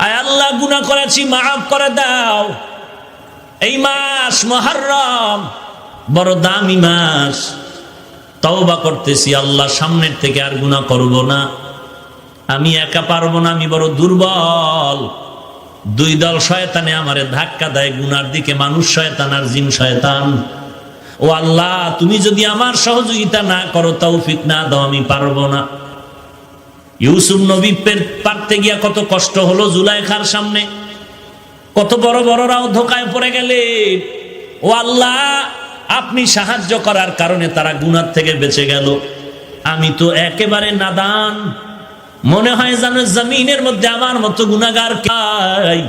আয় আল্লাহ, গুনাহ করেছি, মাফ করে দাও। এই মাস মহারম, বড় দামি মাস। তওবা করতেছি, আল্লাহ সামনের থেকে আর গুনাহ করব না। আমি একা পারব না, আমি বড় দুর্বল। দুই দল শয়তানে আমারে ধাক্কা দেয়, গুনার দিকে মানুষ শয়তান আর জিন শয়তান। ও আল্লাহ, তুমি যদি আমার সহযোগিতা না করো, তৌফিক না দাও, আমি পারব না। ইউসুফ নবী পারতে গিয়া কত কষ্ট হলো জুলাইখার সামনে। কত বড় বড়রাও ধোকায় পড়ে গেলে। ও আল্লাহ, আপনি সাহায্য করার কারণে তারা গুনার থেকে বেঁচে গেল। আমি তো একেবারে নাদান। মনে হয় যেন জমিনের মধ্যে আমার মতো গুনাগার কাই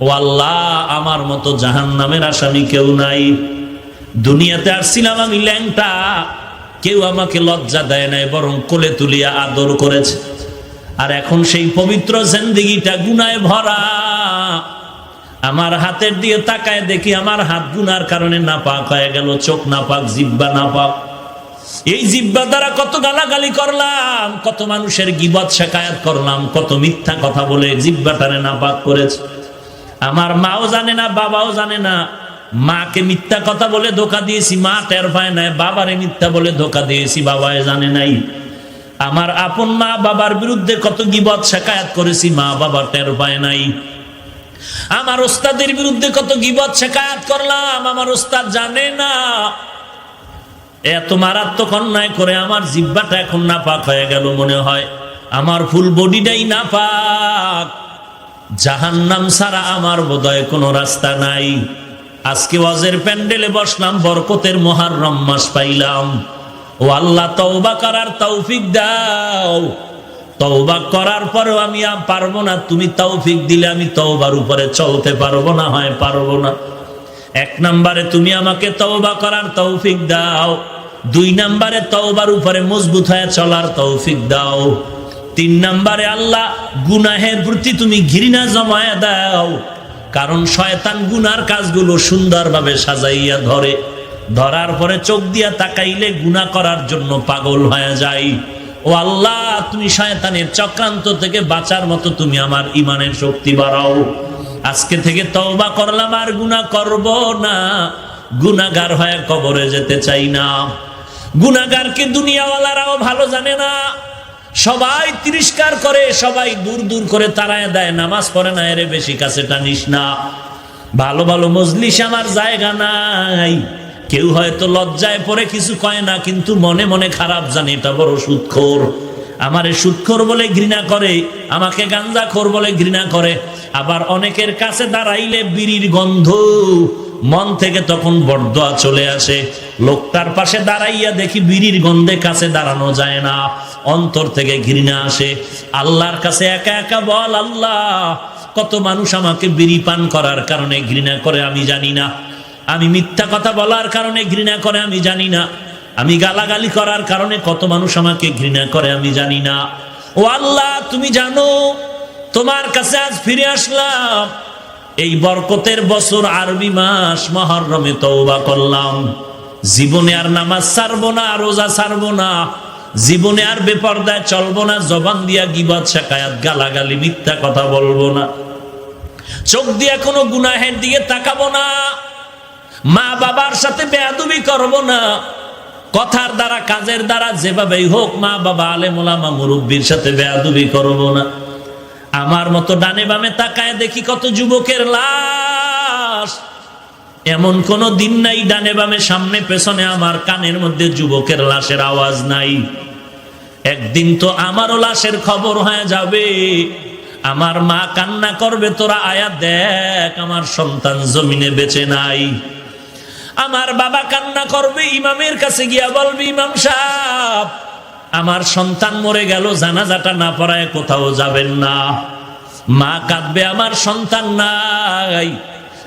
ও আল্লাহ, আমার মতো জাহান নামের আসামি কেউ নাই। দুনিয়াতে আসছিলাম আমি ল্যাংটা। কেউ আমাকে লজ্জা দেয় নাই, বরং কোলে তুলিয়া আদর করেছে। আর এখন সেই পবিত্র জিন্দিগিটা গুনায় ভরা। আমার হাতের দিয়ে তাকায় দেখি আমার হাত গুনার কারণে নাপাক হয়ে গেল, চোখ নাপাক, জিব্বা না পাক এই জিব্বা দ্বারা কত গালাগালি করলাম, কত মানুষের গিবত শেখায়াত করলাম, কত মিথ্যা কথা বলে জিব্বাটারে নাপাক করেছে। আমার মাও জানে না, বাবাও জানে না মাকে মিথ্যা কথা বলে ধোকা দিয়েছি, মা টের পায় নাই, বাবারে মিথ্যা বলে ধোকা দিয়েছি, বাবায় জানে নাই। আমার আপন মা বাবার বিরুদ্ধে কত গিবত, শেখায়াত করেছি, মা বাবা টের পায় নাই। আমার ওস্তাদের বিরুদ্ধে কত গিবত, শেখায়াত করলাম, আমার ওস্তাদ জানে না। এত মারাত্মক অন্যায় করে আমার জিব্বাটা এখন নাপাক হয়ে গেল মনে হয়। আমার ফুল বডিটাই নাপাক। জাহান্নাম ছাড়া আমার বোধহয় কোনো রাস্তা নাই। আজকে ওয়াজের প্যান্ডেলে বসলাম, বরকতের মহারম মাস পাইলাম। ও আল্লাহ, তওবা করার তৌফিক দাও। তওবা করার পরেও আমি পারব না। তুমি তৌফিক দিলে আমি তওবার উপরে চলতে পারব না, হয় পারব না। এক নম্বরে তুমি আমাকে তওবা করার তৌফিক দাও। দুই নম্বরে তওবার উপরে মজবুত হয়ে চলার তৌফিক দাও। তিন নম্বরে আল্লাহ, গুনাহের প্রতি তুমি ঘৃণা জমায় দাও। কারণ শয়তান গুনার কাজগুলো সুন্দরভাবে সাজাইয়া ধরে। ধরার পরে চোখ দিয়া তাকাইলে গুনাহ করার জন্য পাগল হয়ে যায় ও আল্লাহ, তুমি শয়তানের চক্রান্ত থেকে বাঁচার মতো তুমি আমার ইমানের শক্তি বাড়াও। আজকে থেকে তওবা করলাম, আর গুনাহ করব না। গুনাগার হয়ে কবরে যেতে চাই না। গুনাগারকে দুনিয়াওয়ালারাও ভালো জানে না। সবাই তিরস্কার করে, সবাই দূর দূর করে তারায় দেয়, নামাজ পড়ে না, এরে বেশি কাছে টানিস না। ভালো ভালো মজলিস আমার জায়গা নাই। কেউ হয়তো লজ্জায় পরে কিছু কয় না, কিন্তু মনে মনে খারাপ জানে, এটা বড় সুৎখোর। আমারে সুৎখোর বলে ঘৃণা করে, আমাকে গাঞ্জাখোর বলে ঘৃণা করে। আবার অনেকের কাছে দাঁড়াইলে বিড়ির গন্ধ মন থেকে তখন বরদোয়া চলে আসে। লোকটার পাশে দাঁড়াইয়া দেখি বিড়ির গন্ধে কাছে দাঁড়ানো যায় না। অন্তর থেকে ঘৃণা আসে। আল্লাহর কাছে একা একা বল, আল্লাহ, কত মানুষ আমাকে বিড়ি পান করার কারণে ঘৃণা করে আমি জানি না। আমি মিথ্যা কথা বলার কারণে ঘৃণা করে আমি জানি না। আমি গালাগালি করার কারণে কত মানুষ আমাকে ঘৃণা করে আমি জানি না। ও আল্লাহ, তুমি জানো, তোমার কাছে আজ ফিরে আসলাম। এই বরকতের বছর আরবি মাস মহরমে তওবা করলাম। জীবনে আর নামাজ ছাড়বো না, রোজা ছাড়বো না। জীবনে আর বেপর্দায় চলবো না, জবান দিয়া গিবাদ শেখায়াত, গালাগালি, মিথ্যা কথা বলব না। চোখ দিয়ে কোনো গুনাহের দিকে তাকাবো না। মা বাবার সাথে বেয়াদুবি করব না। কথার দ্বারা, কাজের দ্বারা যেভাবেই হোক মা বাবা আলে মোলামা মুরব্বীর সাথে বেয়াদুবি করব না। আমার মতো ডানে বামে তাকায় দেখি কত যুবকের লাশ। এমন কোন দিন নাই ডানে বামে সামনে, পেছনে আমার কানের মধ্যে যুবকের লাশের আওয়াজ নাই। একদিন তো আমারও লাশের খবর হয়ে যাবে। আমার মা কান্না করবে, তোরা আয়া দেখ, আমার সন্তান জমিনে বেঁচে নাই। আমার বাবা কান্না করবে, ইমামের কাছে গিয়া বলবে, ইমাম সাহেব আমার সন্তান মরে গেল, জানাজাটা না পড়ায় কোথাও যাবেন না। মা কাঁদবে, আমার সন্তান নাই।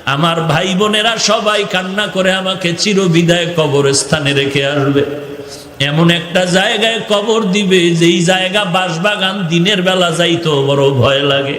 আমার ভাই বোনেরা সবাই কান্না করে আমাকে চিরবিদায় কবরস্থানে রেখে আসবে। এমন একটা জায়গায় কবর দিবে, যেই জায়গা বাসবাগান দিনের বেলা যাইতো বড় ভয় লাগে।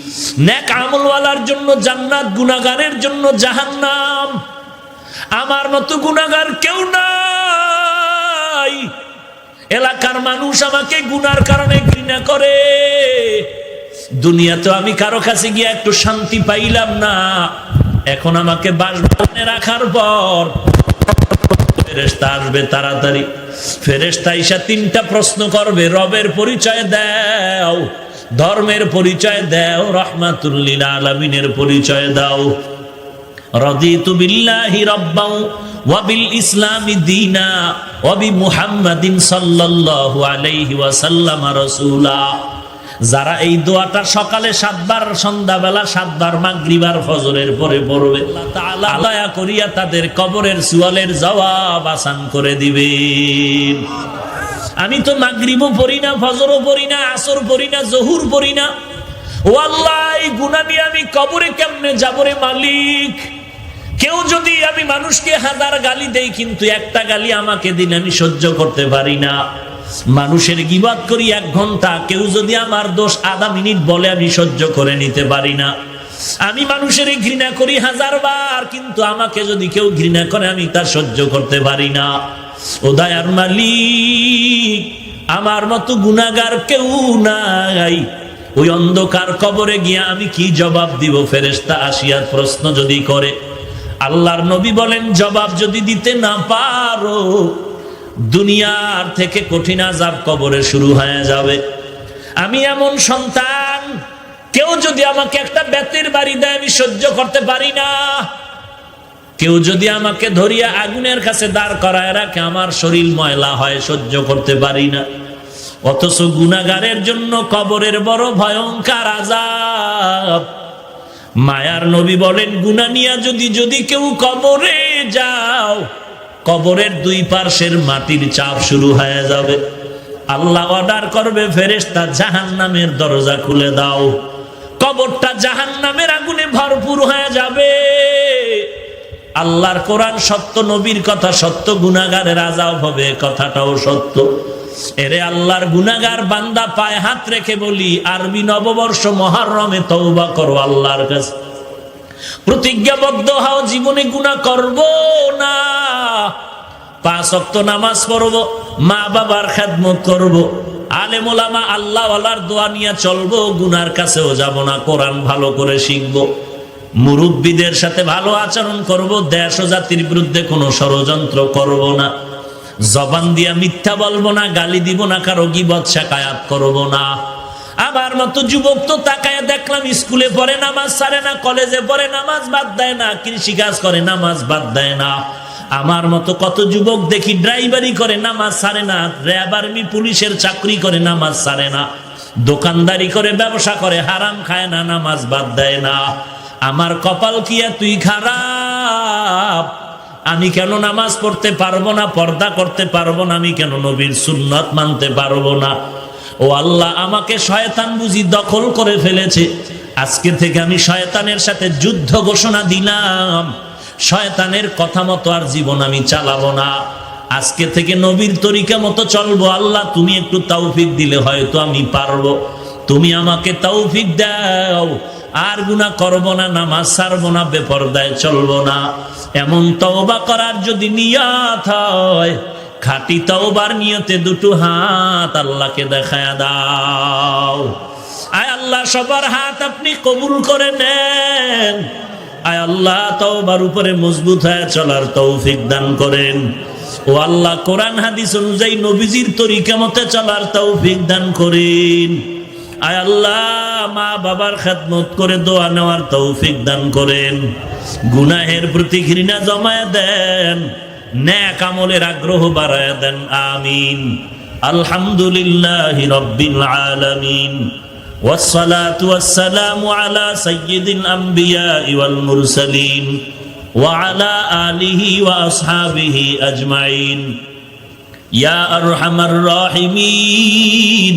নেক আমলওয়ালার জন্য জান্নাত, গুনাহগারের জন্য জাহান্নাম। আমার মতো গুনাহগার কেউ নাই। এলাকার মানুষ আমাকে গুনার কারণে ঘৃণা করে। দুনিয়াতে আমি কারও কাছে গিয়ে একটু শান্তি পাইলাম না। এখন আমাকে বাসভবনে রাখার পর ফেরেস্তা আসবে তাড়াতাড়ি। ফেরেস্তা ইসা তিনটা প্রশ্ন করবে, রবের পরিচয় দাও। ধর্মের পরিচয় দাও, রহমাতুল্লিল আলমিনের পরিচয় দাও। রদিতু বিল্লাহি রব্বাও ওয়াবিল ইসলামি দীনা ওয়াবি মুহাম্মাদিন সাল্লাল্লাহু আলাইহি ওয়াসাল্লাম রাসূলা। যারা এই দোয়াটা সকালে সাতবার, সন্ধ্যাবেলা সাতবার মাগরিবার ফজরের পরে পড়বে দয়া করিয়া তাদের কবরের সুয়ালের জবাব আসান করে দিবেন। আমি তো মাগরিবও পড়ি না, ফজরও পড়ি না আসর পড়ি না, জহুর পড়ি না। ও আল্লাহ গুনাহ নিয়ে আমি কবরে কেমনে যাব রে মালিক? কেউ যদি আমি মানুষকে হাজার গালি দেই, কিন্তু একটা গালি আমাকে দিন, আমি সহ্য করতে পারি না। মানুষের গিবাদ করি এক ঘণ্টা, কেউ যদি আমার দোষ আধা মিনিট বলে, আমি সহ্য করে নিতে পারি না। আমি মানুষের ঘৃণা করি হাজার বার কিন্তু আমাকে যদি কেউ ঘৃণা করে, আমি তা সহ্য করতে পারি না। ও মালিক, আমার মতো গুনাগার কেউ নাই। ওই অন্ধকার কবরে গিয়া আমি কি জবাব দিব? ফেরেস্তা আসিয়ার প্রশ্ন যদি করে, আল্লাহর নবী বলেন, জবাব যদি দিতে না পারো, দুনিয়ার থেকে কঠিন আজাব কবরে শুরু হয়ে যাবে। আমি এমন সন্তান, কেউ যদি আমাকে একটা বেতের বাড়ি দেয়, আমি সহ্য করতে পারি না। কেউ যদি আমাকে ধরিয়া আগুনের কাছে দাঁড় করায় রাখে, আমার শরীর ময়লা হয়, সহ্য করতে পারি না। অথচ গুনাগারের জন্য কবরের বড় ভয়ঙ্কর আজাব মায়ার নবী বলেন, গুনা নিয়া যদি যদি কেউ কবরে যাও, কবরের দুই পার্শ্বের মাটির চাপ শুরু হয়ে যাবে। আল্লাহ অর্ডার করবে ফেরেস্তা জাহান নামের দরজা খুলে দাও। কবরটা জাহান নামের আগুনে ভরপুর হয়ে যাবে। আল্লাহর কোরআন সত্য, নবীর কথা সত্য গুনাগারের রাজাও হবে, কথাটাও সত্য। এরে আল্লাহর গুনাগার বান্দা পায়ে হাত রেখে বলি, আরবি নববর্ষ মহারমে তওবা করো আল্লাহর কাছে। প্রতিজ্ঞাবদ্ধ হও, জীবনে গুনাহ করব না। পাঁচ অক্ত নামাজ পড়ব মা বাবার খেদমত করব। আলেম ওলামা আল্লাহ আল্লাহর দোয়া নিয়ে চলবো গুনার কাছেও যাব না, কোরআন ভালো করে শিখব। মুরব্বীদের সাথে ভালো আচরণ করব, দেশ ও জাতির বিরুদ্ধে কোনো ষড়যন্ত্র করব না। জবান দিয়া মিথ্যা বলব না, গালি দিব না, কারও গিবত শাকায়াত করব না। আমার মতো যুবক তো তাকায় দেখলাম স্কুলে পড়ে নামাজ সারে না, কলেজে পড়ে নামাজ বাদ দেয় না, কৃষি কাজ করে নামাজ বাদ দেয় না। আমার মতো কত যুবক দেখি ড্রাইভারি করে নামাজ সারে না, র্যাব আর্মি পুলিশের চাকরি করে নামাজ সারে না, দোকানদারি করে ব্যবসা করে, হারাম খায় না, নামাজ বাদ দেয় না। আমার কপাল কিয়া তুই খারাপ? আমি কেন নামাজ পড়তে পারব না, পর্দা করতে পারব না? আমি কেন নবীর সুন্নত মানতে পারব না? ও আল্লাহ, আমাকে শয়তান বুঝি দখল করে ফেলেছে। আজকে থেকে আমি শয়তানের সাথে যুদ্ধ ঘোষণা দিলাম। শয়তানের কথা মতো আর জীবন আমি চালাবো না। আজকে থেকে নবীর তরিকা মতো চলবো। আল্লাহ, তুমি একটু তৌফিক দিলে হয়তো আমি পারব। তুমি আমাকে তৌফিক দাও। আর গুণা করব না, নামাজ ছাড়বো না, বেপরদায় চলবো না। এমন তওবা করার যদি নিয়াত হয়, খাটি তওবার নিয়তে দুটো হাত আল্লাহকে দেখায় দাও। আয় আল্লাহ, সবার হাত আপনি কবুল করে নেন। আয় আল্লাহ, তওবার উপরে মজবুত হয়ে চলার তৌফিক দান করেন। ও আল্লাহ, কোরআন, হাদিস অনুযায়ী নবীজির তরিকা মতে চলার তৌফিক দান করেন। আয় আল্লাহ মা বাবার খেদমত করে দোয়া নেওয়ার তৌফিক দান করেন গুনাহের প্রতি ঘৃণা জমায় দেন ন্যাক আমলের আগ্রহ বাড়ায় দেন আমিন আলহামদুলিল্লাহ রব্বিল আলামিন والصلاة والسلام على سيد الأنبياء والمرسلين وعلى آله وأصحابه أجمعين يا أرحم الراحمين